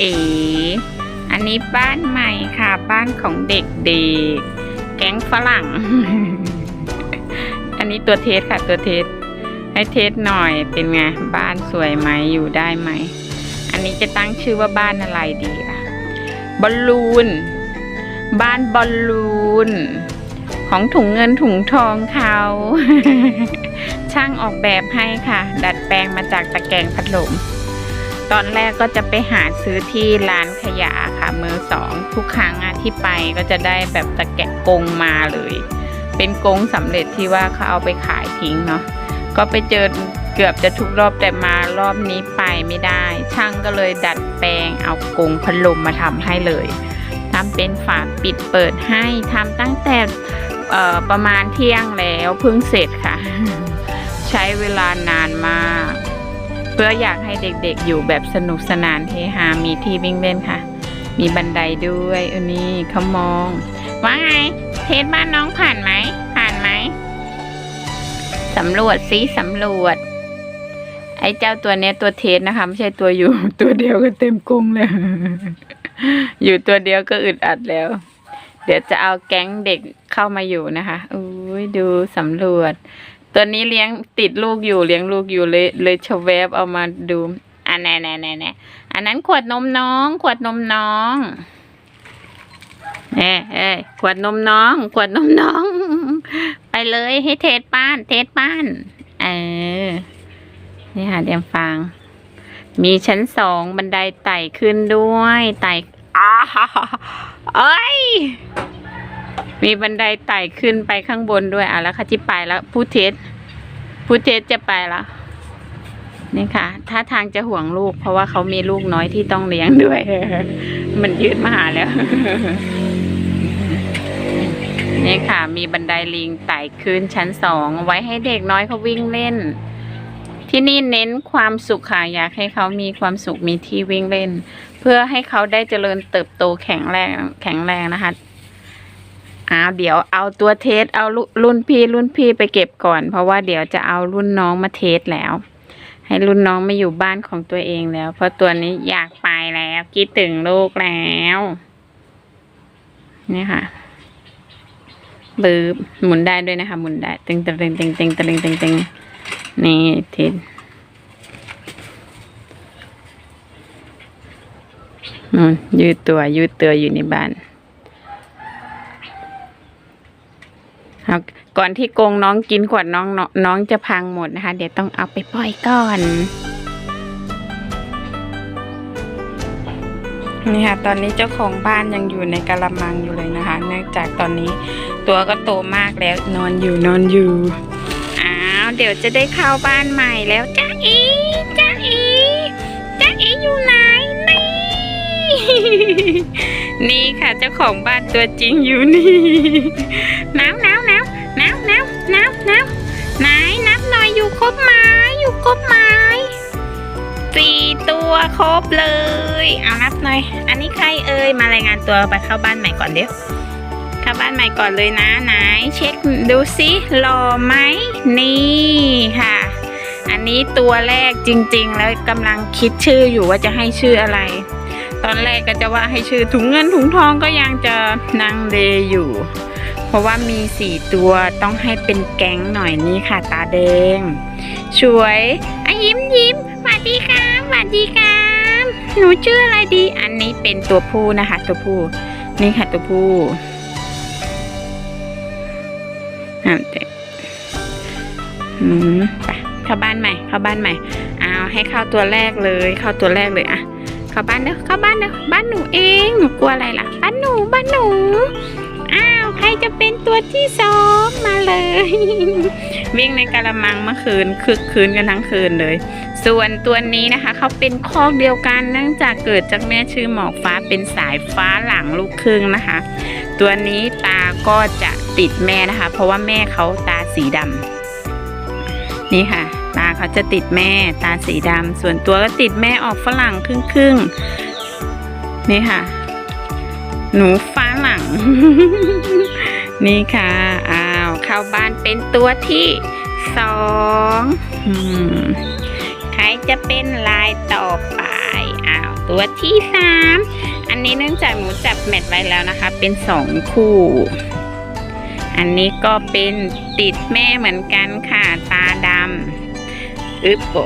เอ๋ อันนี้บ้านใหม่ค่ะ บ้านของเด็กๆแก๊งฝรั่ง อันนี้ตัวเทสค่ะ ตัวเทส ให้เทสหน่อยเป็นไง บ้านสวยไหมอยู่ได้ไหม อันนี้จะตั้งชื่อว่าบ้านอะไรดีล่ะ บอลลูน บ้านบอลลูน ของถุงเงินถุงทองเขา ช่างออกแบบให้ค่ะ ดัดแปลงมาจากตะแกรงพัดลม ตอนแรกก็จะไปหาซื้อที่ร้านขยะค่ะมือสองทุกครั้งที่ไปก็จะได้แบบตะแกะกงมาเลย เป็นกงสำเร็จที่ว่าเขาเอาไปขายทิ้งเนาะก็ไปเจอเกือบจะทุกรอบแต่มารอบนี้ไปไม่ได้ ช่างก็เลยดัดแปลงเอากงพัดลมมาทำให้เลยทำเป็นฝาปิดเปิดให้ทำตั้งแต่ประมาณเที่ยงแล้วเพิ่งเสร็จค่ะ ใช้เวลานานมาก พื่ออยากให้เด็กๆอยู่แบบสนุกสนานเฮฮามีที่วิ่งเล่นค่ะ มีบันไดด้วยออนี่เขามอง ว่าไง เทสบ้านน้องผ่านไหม ผ่านไหมสำรวจซิสำรวจ ไอ้เจ้าตัวเนี้ยตัวเทสนะคะ ไม่ใช่ตัวอยู่ ตัวเดียวก็เต็มกรงเลย อยู่ตัวเดียวก็อึดอัดแล้ว เดี๋ยวจะเอาแก๊งเด็กเข้ามาอยู่นะคะอุ้ยดูสำรวจ ตัวนี้เลี้ยงติดลูกอยู่เลี้ยงลูกอยู่เลยเลยชะแวบเอามาดูอันแน่แน่แน่แน่อันนั้นขวดนมน้อง ขวดนมน้องเอ้เอ้ขวดนมน้อง ขวดนมน้อง ไปเลยให้เทสป้าน เทสป้านเออนี่ค่ะเดียมฟัง มีชั้นสองบันไดไต่ขึ้นด้วย ไต่อ้าเอ้ย มีบันไดไต่ขึ้นไปข้างบนด้วยอะแล้วค่ะที่ไปแล้วผู้เทสผู้เทสจะไปแล้วนี่ค่ะท่าทางจะห่วงลูก เพราะว่าเขามีลูกน้อยที่ต้องเลี้ยงด้วย มันยืดมาหาแล้ว นี่ค่ะ มีบันไดลิงไต่ขึ้นชั้นสองไว้ให้เด็กน้อยเขาวิ่งเล่น ที่นี่เน้นความสุขค่ะอยากให้เขามีความสุขมีที่วิ่งเล่น เพื่อให้เขาได้เจริญเติบโตแข็งแรงแข็งแรงนะคะ อ้าวเดี๋ยวเอาตัวเทสเอารุ่นพี่รุ่นพี่ไปเก็บก่อน เพราะว่าเดี๋ยวจะเอารุ่นน้องมาเทสแล้ว ให้รุ่นน้องมาอยู่บ้านของตัวเองแล้ว เพราะตัวนี้อยากไปแล้วคิดถึงลูกแล้วนี่ค่ะบืบหมุนได้ด้วยนะคะ หมุนได้ตึงตึงตึงตึงตึงตึงตึงตึงนี่เทสนู่นยืดตัวยืดตัวอยู่ในบ้าน ครับ ก่อนที่กงน้องกินขวดน้องน้องน้องจะพังหมดนะคะ เดี๋ยวต้องเอาไปปล่อยก่อนนี่ค่ะตอนนี้เจ้าของบ้านยังอยู่ในกะละมังอยู่เลยนะคะ เนื่องจากตอนนี้ตัวก็โตมากแล้วนอนอยู่นอนอยู่อ้าวเดี๋ยวจะได้เข้าบ้านใหม่แล้วจ้าอีจ้าอีจ้าอีอยู่ไหนนี่นี่ค่ะเจ้าของบ้านตัวจริงอยู่นี่น้ำน้ำน้ำน้ำน้ำ น้ำไหนนับหน่อยอยู่ครบไหมอยู่ครบไหมสี่ตัวครบเลย เอานับหน่อย อันนี้ใครเอ่ยมารายงานตัวไปเข้าบ้านใหม่ก่อนเดี๋ยวเข้าบ้านใหม่ก่อนเลยนะไหนเช็คดูสิหล่อไหมนี่ค่ะ อันนี้ตัวแรกจริง ๆ แล้วกำลังคิดชื่ออยู่ว่าจะให้ชื่ออะไร ตอนแรกก็จะว่าให้ชื่อถุงเงินถุงทองก็ยังจะนังเลอยู่ เพราะว่ามีสี่ตัวต้องให้เป็นแก๊งหน่อยนี่ค่ะ ตาแดงช่วยอะยิ้มยิ้มสวัสดีครับสวัสดีครับหนูชื่ออะไรดี อันนี้เป็นตัวผู้นะคะ ตัวผู้นี่ค่ะตัวผู้อะเด็กอืมไปเข้าบ้านใหม่ เข้าบ้านใหม่เอาให้เข้าตัวแรกเลย เข้าตัวแรกเลยอะเข้าบ้านเด้อเข้าบ้านเด้อบ้านหนูเองหนูกลัวอะไรล่ะบ้านหนูบ้านหนู อ้าว ใครจะเป็นตัวที่สองมาเลย วิ่งในกะละมังเมื่อคืนคึกคืนกันทั้งคืนเลย ส่วนตัวนี้นะคะเขาเป็นคอกเดียวกันเนื่องจากเกิดจากแม่ชื่อหมอกฟ้าเป็นสายฟ้าหลังลูกครึ่งนะคะ ตัวนี้ตาก็จะติดแม่นะคะ เพราะว่าแม่เขาตาสีดำนี่ค่ะ ตาเขาจะติดแม่ตาสีดำส่วนตัวก็ติดแม่ออกฝรั่งครึ่งครึ่งๆนี่ค่ะ หนูฟ้า นี่ค่ะ อ้าว เข้าบ้านเป็นตัวที่สองใครจะเป็นลายต่อไป อ้าว ตัวที่สาม อันนี้เนื่องจากหนูจับแมทไว้แล้วนะคะ เป็นสองคู่ อันนี้ก็เป็นติดแม่เหมือนกันค่ะ ตาดำอึ๊บโอ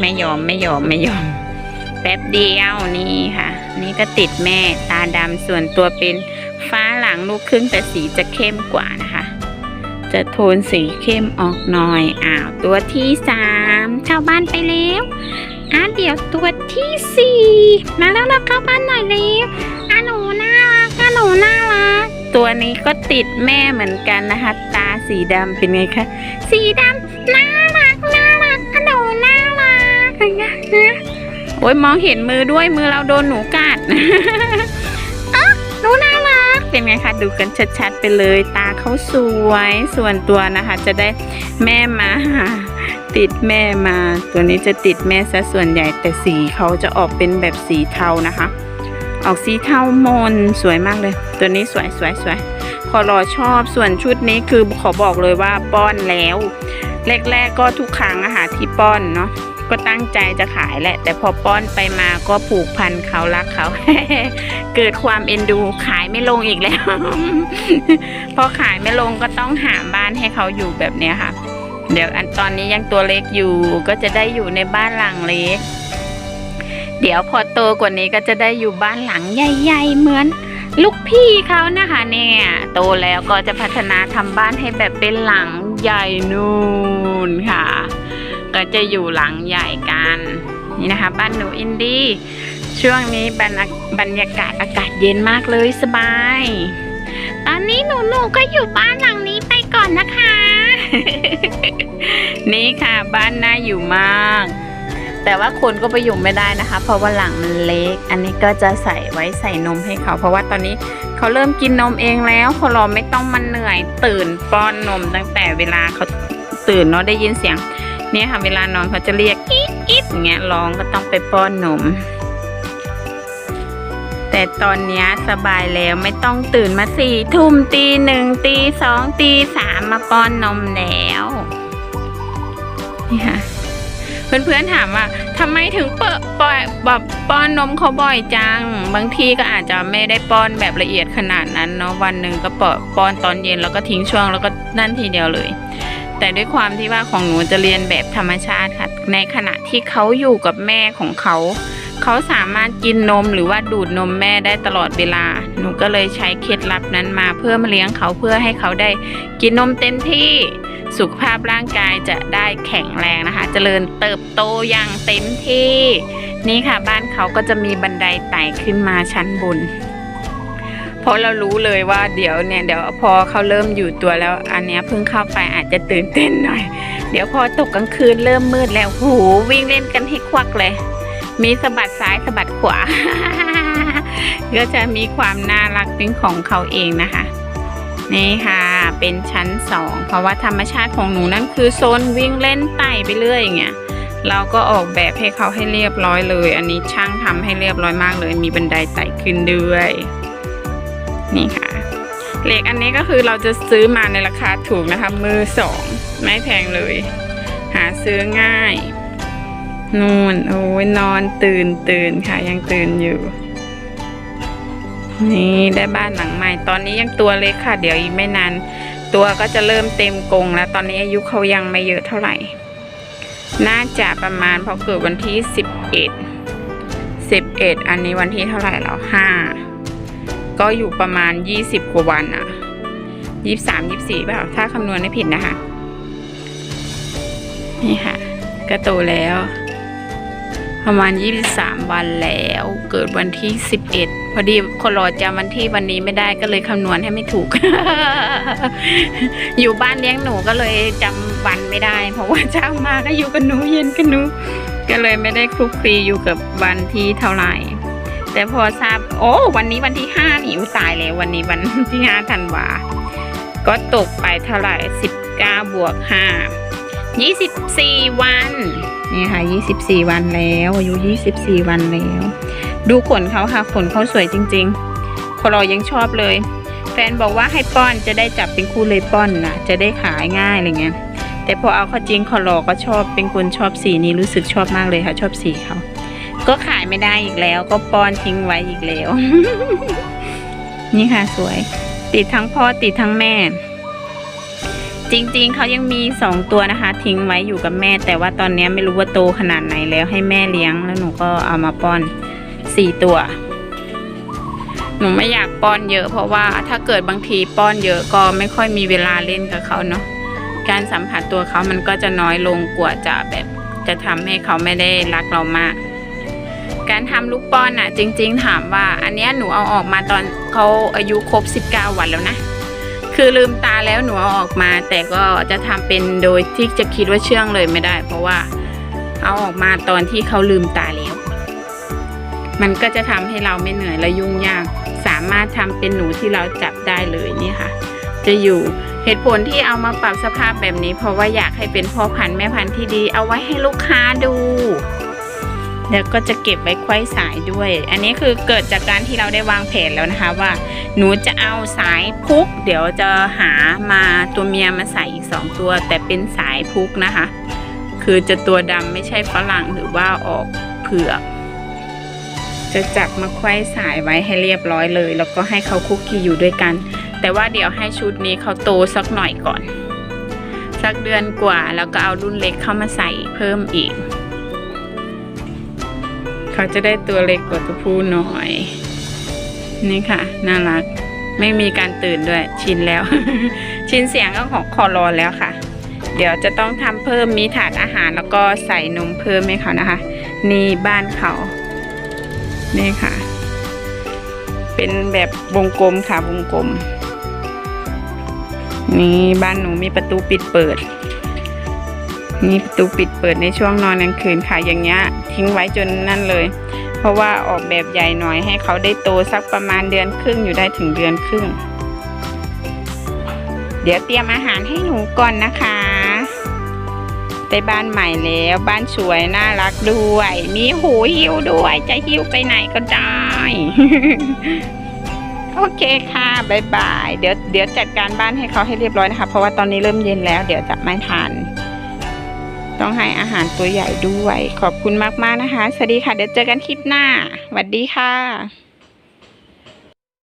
ไม่ยอมไม่ยอมไม่ยอมแป๊บเดียวนี่ค่ะ นี่ก็ติดแม่ตาดำส่วนตัวเป็น สังลูกครึ่งแต่สีจะเข้มกว่านะคะ จะโทนสีเข้มออกหน่อยอ้าวตัวที่สามเข้าบ้านไปแล้วอะเดี๋ยวตัวที่สี่มาแล้วเราเข้าบ้านหน่อยเร็วอะหนูน่ารักอะหนูน่ารักตัวนี้ก็ติดแม่เหมือนกันนะคะ ตาสีดำเป็นไงคะสีดำน่ารักน่ารักอะหนูน่ารักอะไรเงี้ยนะโอ้ยมองเห็นมือด้วยมือเราโดนหนูกัดอะหนูน่า เป็นไงคะดูกันชัดๆไปเลยตาเขาสวยส่วนตัวนะคะ จะได้แม่มาติดแม่มา ตัวนี้จะติดแม่ซะส่วนใหญ่แต่สีเขาจะออกเป็นแบบสีเทานะคะ ออกสีเทามนสวยมากเลย ตัวนี้สวยสวยสวยขอรอชอบส่วนชุดนี้คือขอบอกเลยว่าป้อนแล้วแรกๆก็ทุกครั้งอาหารที่ป้อนเนาะ ก็ตั้งใจจะขายแหละ แต่พอป้อนไปมาก็ผูกพันเขารักเขา เกิดความเอ็นดูขายไม่ลงอีกแล้ว พอขายไม่ลงก็ต้องหาบ้านให้เขาอยู่แบบเนี้ยค่ะ เดี๋ยวอันตอนนี้ยังตัวเล็กอยู่ก็จะได้อยู่ในบ้านหลังเล็ก เดี๋ยวพอโตกว่านี้ก็จะได้อยู่บ้านหลังใหญ่ๆเหมือนลูกพี่เขานะคะเนี่ย โตแล้วก็จะพัฒนาทำบ้านให้แบบเป็นหลังใหญ่นู่นค่ะ ก็จะอยู่หลังใหญ่กัน นี่นะคะ บ้านหนูอินดี้ช่วงนี้บรรบรรยากาศอากาศเย็นมากเลยสบาย ตอนนี้หนูหนูก็อยู่บ้านหลังนี้ไปก่อนนะคะ นี่ค่ะบ้านน่าอยู่มาก แต่ว่าคนก็ไปอยู่ไม่ได้นะคะ เพราะว่าหลังมันเล็ก อันนี้ก็จะใส่ไว้ใส่นมให้เขา เพราะว่าตอนนี้เขาเริ่มกินนมเองแล้วพอเราไม่ต้องมาเหนื่อยตื่นป้อนนมตั้งแต่เวลาเขาตื่นเนาะได้ยินเสียง เนี่ยค่ะเวลานอนเขาจะเรียกอีดอีดอย่างเงี้ยร้องก็ต้องไปป้อนนม แต่ตอนนี้สบายแล้วไม่ต้องตื่นมาสี่ทุ่มตีหนึ่งตีสองตีสามมาป้อนนมแล้วนี่ค่ะเพื่อนๆถามว่าทำไมถึงเปิดปล่อยแบบป้อนนมเขาบ่อยจัง บางทีก็อาจจะไม่ได้ป้อนแบบละเอียดขนาดนั้นเนาะวันหนึ่งก็ป้อนตอนเย็นแล้วก็ทิ้งช่วงแล้วก็นั่นทีเดียวเลย แต่ด้วยความที่ว่าของหนูจะเรียนแบบธรรมชาติค่ะ ในขณะที่เขาอยู่กับแม่ของเขา เขาสามารถกินนมหรือว่าดูดนมแม่ได้ตลอดเวลา หนูก็เลยใช้เคล็ดลับนั้นมาเพื่อมาเลี้ยงเขาเพื่อให้เขาได้กินนมเต็มที่สุขภาพร่างกายจะได้แข็งแรงนะคะ เจริญเติบโตอย่างเต็มที่ นี่ค่ะบ้านเขาก็จะมีบันไดไต่ขึ้นมาชั้นบน เพราะเรารู้เลยว่าเดี๋ยวเนี่ยเดี๋ยวพอเขาเริ่มอยู่ตัวแล้ว อันเนี้ยเพิ่งเข้าไปอาจจะตื่นเต้นหน่อย เดี๋ยวพอตกกลางคืนเริ่มมืดแล้วโหวิ่งเล่นกันให้ควักเลย มีสะบัดซ้ายสะบัดขวา ก็จะมีความน่ารักเป็นของเขาเองนะคะนี่ค่ะเป็นชั้นสองเพราะว่าธรรมชาติของหนูนั่นคือโซนวิ่งเล่นไต่ไปเรื่อยอย่างเงี้ยเราก็ออกแบบให้เขาให้เรียบร้อยเลย อันนี้ช่างทำให้เรียบร้อยมากเลย มีบันไดไต่ขึ้นด้วย นี่ค่ะเหล็กอันนี้ก็คือเราจะซื้อมาในราคาถูกนะคะ มือสองไม่แพงเลย หาซื้อง่ายนู่นโอ้ยนอนตื่นตื่นค่ะ ยังตื่นอยู่ นี่ได้บ้านหลังใหม่ ตอนนี้ยังตัวเล็กค่ะ เดี๋ยวอีกไม่นานตัวก็จะเริ่มเต็มกรงแล้ว ตอนนี้อายุเขายังไม่เยอะเท่าไหร่ น่าจะประมาณพอเกิดวันที่สิบเอ็ดสิบเอ็ดอันนี้วันที่เท่าไหร่แล้วห้า ก็อยู่ประมาณยี่สิบกว่าวันอะยี่สามยี่สี่เปล่าถ้าคำนวณไม่ผิดนะคะ นี่ค่ะ ก็โตแล้ว ประมาณ23วันแล้ว เกิดวันที่11พอดีคนรอจำวันที่วันนี้ไม่ได้ก็เลยคำนวณให้ไม่ถูก อยู่บ้านเลี้ยงหนูก็เลยจำวันไม่ได้ เพราะว่าเช้ามาก็อยู่กับหนูเย็นกับหนู ก็เลยไม่ได้คลุกคลีอยู่กับวันที่เท่าไหร่ แต่พอทราบโอ้วันนี้วันที่ห้านี่อุตายแล้ววันนี้วันที่ห้าธันวา ก็ตกไปเท่าไหร่19บเก้าบวก5 24วันนี่ค่ะ24วันแล้วอายุ24วันแล้ว ดูขนเขาค่ะขนเขาสวยจริงๆคนเรายังชอบเลย แฟนบอกว่าให้ป้อนจะได้จับเป็นคู่เลยป้อนนะจะได้ขายง่ายอะไรเงี้ยแต่พอเอาเข้าจริงคอรอก็ชอบเป็นคนชอบสีนี้รู้สึกชอบมากเลยค่ะ ชอบสีเขา ก็ขายไม่ได้อีกแล้ว ก็ป้อนทิ้งไว้อีกแล้ว นี่ค่ะสวย ติดทั้งพ่อติดทั้งแม่ จริงๆเขายังมีสองตัวนะคะ ทิ้งไว้อยู่กับแม่ แต่ว่าตอนนี้ไม่รู้ว่าโตขนาดไหนแล้วให้แม่เลี้ยงแล้วหนูก็เอามาป้อนสี่ตัว หนูไม่อยากป้อนเยอะ เพราะว่าถ้าเกิดบางทีป้อนเยอะก็ไม่ค่อยมีเวลาเล่นกับเขาเนาะการสัมผัสตัวเขามันก็จะน้อยลงกว่าจะแบบจะทำให้เขาไม่ได้รักเรามาก การทำลูกป้อนอะจริง ๆ ถามว่า อันเนี้ยหนูเอาออกมาตอนเขาอายุครบ 19 วันแล้วนะ คือลืมตาแล้วหนูเอาออกมา แต่ก็จะทำเป็นโดยที่จะคิดว่าเชื่องเลยไม่ได้ เพราะว่าเอาออกมาตอนที่เขาลืมตาแล้ว มันก็จะทำให้เราไม่เหนื่อยและยุ่งยาก สามารถทำเป็นหนูที่เราจับได้เลยนี่ค่ะ จะอยู่เหตุผลที่เอามาปรับสภาพแบบนี้ เพราะว่าอยากให้เป็นพ่อพันธุ์แม่พันธุ์ที่ดี เอาไว้ให้ลูกค้าดู เดี๋ยวก็จะเก็บไว้ไขว้สายด้วย อันนี้คือเกิดจากการที่เราได้วางแผนแล้วนะคะว่า หนูจะเอาสายพุก เดี๋ยวจะหามาตัวเมียมาใส่อีกสองตัว แต่เป็นสายพุกนะคะ คือจะตัวดำไม่ใช่ฝรั่งหรือว่าออกเผือก จะจับมาไขว้สายไว้ให้เรียบร้อยเลย แล้วก็ให้เขาคุกคีอยู่ด้วยกัน แต่ว่าเดี๋ยวให้ชุดนี้เขาโตสักหน่อยก่อน สักเดือนกว่าแล้วก็เอารุ่นเล็กเข้ามาใส่เพิ่มอีก เขาจะได้ตัวเล็กกว่าตัวผู้หน่อย นี่ค่ะ น่ารัก ไม่มีการตื่นด้วย ชินแล้ว ชินเสียงก็ของคอรอแล้วค่ะ เดี๋ยวจะต้องทำเพิ่มมีถาดอาหารแล้วก็ใส่นมเพิ่มให้เขานะคะ นี่บ้านเขา นี่ค่ะ เป็นแบบวงกลมค่ะวงกลม นี่บ้านหนูมีประตูปิดเปิด นี่ประตูปิดเปิดในช่วงนอนกลางคืนค่ะอย่างเงี้ยทิ้งไว้จนนั่นเลย เพราะว่าออกแบบใหญ่หน่อยให้เขาได้โตสักประมาณเดือนครึ่งอยู่ได้ถึงเดือนครึ่ง เดี๋ยวเตรียมอาหารให้หนูก่อนนะคะได้บ้านใหม่แล้วบ้านสวยน่ารักด้วย มีหูหิ้วด้วย จะหิ้วไปไหนก็ได้ โอเคค่ะบายบายเดี๋ยวเดี๋ยวจัดการบ้านให้เขาให้เรียบร้อยนะคะ เพราะว่าตอนนี้เริ่มเย็นแล้ว เดี๋ยวจะไม่ทาน ต้องให้อาหารตัวใหญ่ด้วย ขอบคุณมากๆนะคะ สวัสดีค่ะ เดี๋ยวเจอกันคลิปหน้าสวัสดีค่ะ